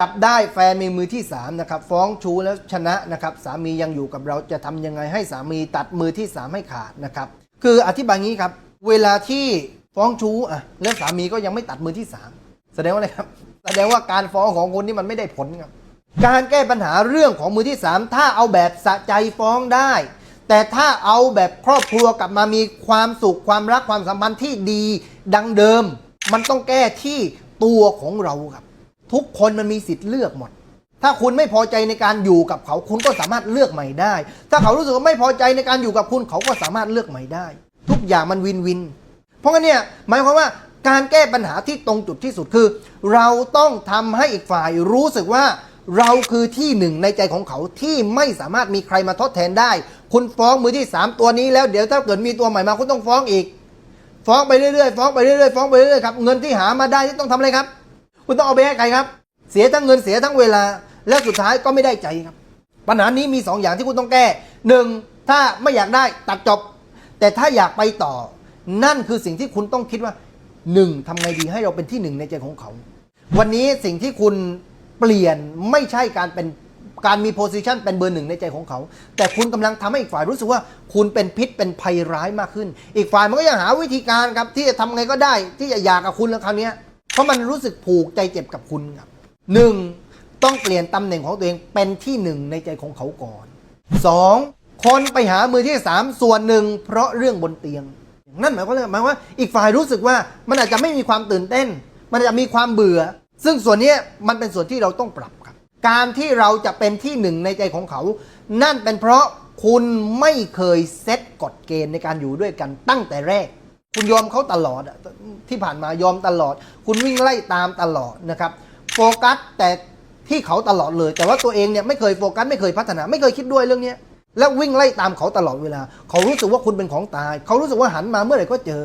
จับได้แฟนมีมือที่สามนะครับฟ้องชู้แล้วชนะนะครับสามียังอยู่กับเราจะทำยังไงให้สามีตัดมือที่สามให้ขาดนะครับคืออธิบายงี้ครับ เวลาที่ฟ้องชู้อะแล้วสามีก็ยังไม่ตัดมือที่สามแสดงว่าอะไรครับ แสดงว่าการฟ้องของคุณนี่มันไม่ได้ผลครับการแก้ปัญหาเรื่องของมือที่สามถ้าเอาแบบสะใจฟ้องได้ แต่ถ้าเอาแบบครอบครัวกลับมามีความสุขความรักความสัมพันธ์ที่ดีดังเดิม มันต้องแก้ที่ตัวของเราครับ ทุกคนมันมีสิทธิ์เลือกหมด ถ้าคุณไม่พอใจในการอยู่กับเขาคุณก็สามารถเลือกใหม่ได้ ถ้าเขารู้สึกว่าไม่พอใจในการอยู่กับคุณเขาก็สามารถเลือกใหม่ได้ ทุกอย่างมันวินวิน เพราะงั้นเนี่ยหมายความว่าการแก้ปัญหาที่ตรงจุดที่สุดคือ เราต้องทำให้อีกฝ่ายรู้สึกว่าเราคือที่หนึ่งในใจของเขาที่ไม่สามารถมีใครมาทดแทนได้ คุณฟ้องมือที่สามตัวนี้แล้วเดี๋ยวถ้าเกิดมีตัวใหม่มาคุณต้องฟ้องอีก ฟ้องไปเรื่อยๆฟ้องไปเรื่อยๆฟ้องไปเรื่อยๆครับเงินที่หามาได้ที่ต้องทำอะไรครับ คุณต้องเอาไปให้ใครครับ เสียทั้งเงินเสียทั้งเวลา และสุดท้ายก็ไม่ได้ใจครับ ปัญหานี้มีสองอย่างที่คุณต้องแก้หนึ่งถ้าไม่อยากได้ตัดจบ แต่ถ้าอยากไปต่อ นั่นคือสิ่งที่คุณต้องคิดว่าหนึ่งทำไงดีให้เราเป็นที่หนึ่งในใจของเขา วันนี้สิ่งที่คุณเปลี่ยนไม่ใช่การเป็นการมีโพสิชันเป็นเบอร์หนึ่งในใจของเขา แต่คุณกำลังทำให้อีกฝ่ายรู้สึกว่าคุณเป็นพิษเป็นภัยร้ายมากขึ้น อีกฝ่ายมันก็ยังหาวิธีการครับที่จะทำไงก็ได้ ที่จะอยากกับคุณแล้วคราวเนี้ย ราะมันรู้สึกผูกใจเจ็บกับคุณครับหนึ่งต้องเปลี่ยนตำแหน่งของตัวเองเป็นที่หนึ่งในใจของเขาก่อนสองคนไปหามือที่สามส่วนหนึ่งเพราะเรื่องบนเตียง นั่นหมายความว่าหมายความว่าอีกฝ่ายรู้สึกว่ามันอาจจะไม่มีความตื่นเต้น มันอาจจะมีความเบื่อ ซึ่งส่วนนี้มันเป็นส่วนที่เราต้องปรับครับ การที่เราจะเป็นที่หนึ่งในใจของเขา นั่นเป็นเพราะคุณไม่เคยเซตกฎเกณฑ์ในการอยู่ด้วยกันตั้งแต่แรก คุณยอมเขาตลอดที่ผ่านมายอมตลอด คุณวิ่งไล่ตามตลอดนะครับโฟกัสแต่ที่เขาตลอดเลย แต่ว่าตัวเองเนี่ยไม่เคยโฟกัสไม่เคยพัฒนาไม่เคยคิดด้วยเรื่องนี้แล้ววิ่งไล่ตามเขาตลอดเวลา เขารู้สึกว่าคุณเป็นของตาย เขารู้สึกว่าหันมาเมื่อไหร่ก็เจอ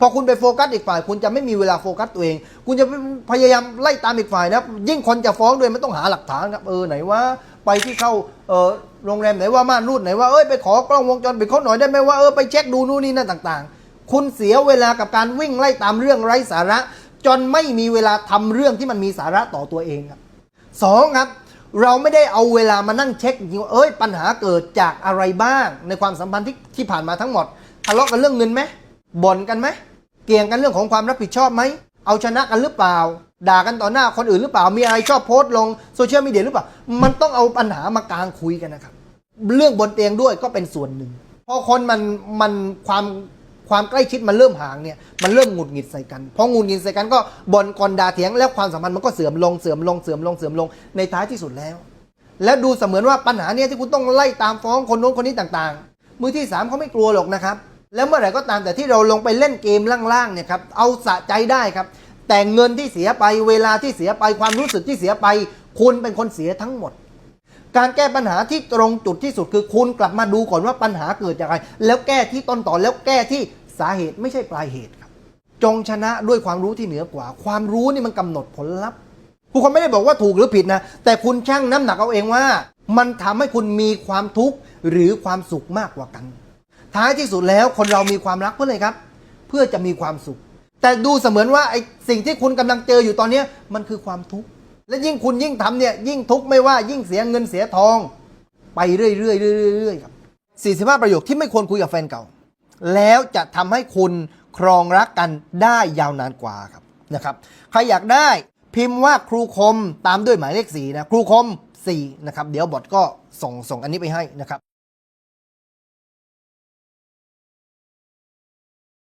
พอคุณไปโฟกัสอีกฝ่าย คุณจะไม่มีเวลาโฟกัสตัวเอง คุณจะพยายามไล่ตามอีกฝ่ายนะยิ่งคนจะฟ้องด้วยมันต้องหาหลักฐานครับเออไหนว่าไปที่เข้าเออโรงแรมไหนว่าม่านรูดไหนว่าเอ้ยไปขอกล้องวงจรปิดเขาหน่อยได้ไหมว่าเออไปเช็คดูนู่นนี่นั่นต่าง ๆ คุณเสียเวลากับการวิ่งไล่ตามเรื่องไร้สาระ จนไม่มีเวลาทำเรื่องที่มันมีสาระต่อตัวเองครับสองครับเราไม่ได้เอาเวลามานั่งเช็คจริงเอ้ยปัญหาเกิดจากอะไรบ้าง ในความสัมพันธ์ที่ที่ผ่านมาทั้งหมดทะเลาะกันเรื่องเงินไหมบ่นกันไหมเกี่ยงกันเรื่องของความรับผิดชอบไหมเอาชนะกันหรือเปล่า ด่ากันต่อหน้าคนอื่นหรือเปล่ามีอะไรชอบโพสต์ลงโซเชียลมีเดียหรือเปล่า มันต้องเอาปัญหามากลางคุยกันนะครับ เรื่องบนเตียงด้วยก็เป็นส่วนหนึ่งพอคนมันมันความ ความใกล้ชิดมันเริ่มห่างเนี่ยมันเริ่มหงุดหงิดใส่กันพอหงุดหงิดใส่กันก็บ่นกลด่าเถียงแล้วความสัมพันธ์มันก็เสื่อมลงเสื่อมลงเสื่อมลงเสื่อมลงในท้ายที่สุดแล้ว แล้วดูเสมือนว่าปัญหาเนี่ยที่คุณต้องไล่ตามฟ้องคนโน้นคนนี้ต่างๆ มือที่สามเขาไม่กลัวหรอกนะครับแล้วเมื่อไหร่ก็ตามแต่ที่เราลงไปเล่นเกมล่างๆเนี่ยครับเอาสะใจได้ครับ แต่เงินที่เสียไปเวลาที่เสียไปความรู้สึกที่เสียไป คุณเป็นคนเสียทั้งหมด การแก้ปัญหาที่ตรงจุดที่สุดคือคุณกลับมาดูก่อนว่าปัญหาเกิดจากอะไร แล้วแก้ที่ต้นต่อแล้วแก้ที่สาเหตุไม่ใช่ปลายเหตุครับ จงชนะด้วยความรู้ที่เหนือกว่า ความรู้นี่มันกำหนดผลลัพธ์ผู้คนไม่ได้บอกว่าถูกหรือผิดนะ แต่คุณชั่งน้ำหนักเอาเองว่า มันทำให้คุณมีความทุกข์หรือความสุขมากกว่ากัน ท้ายที่สุดแล้วคนเรามีความรักเพื่ออะไรครับ เพื่อจะมีความสุข แต่ดูเสมือนว่าไอ้สิ่งที่คุณกำลังเจออยู่ตอนนี้มันคือความทุกข์ และยิ่งคุณยิ่งทำเนี่ยยิ่งทุกข์ไม่ว่ายิ่งเสียเงินเสียทอง ไปเรื่อยๆเรื่อยๆเรื่อยครับ45 ประโยคที่ไม่ควรคุยกับแฟนเก่า แล้วจะทำให้คุณครองรักกันได้ยาวนานกว่าครับนะครับใครอยากได้พิมพ์ว่าครูคมตามด้วยหมายเลขสีนะครูคม4นะครับเดี๋ยวบอทก็ส่งส่งอันนี้ไปให้นะครับ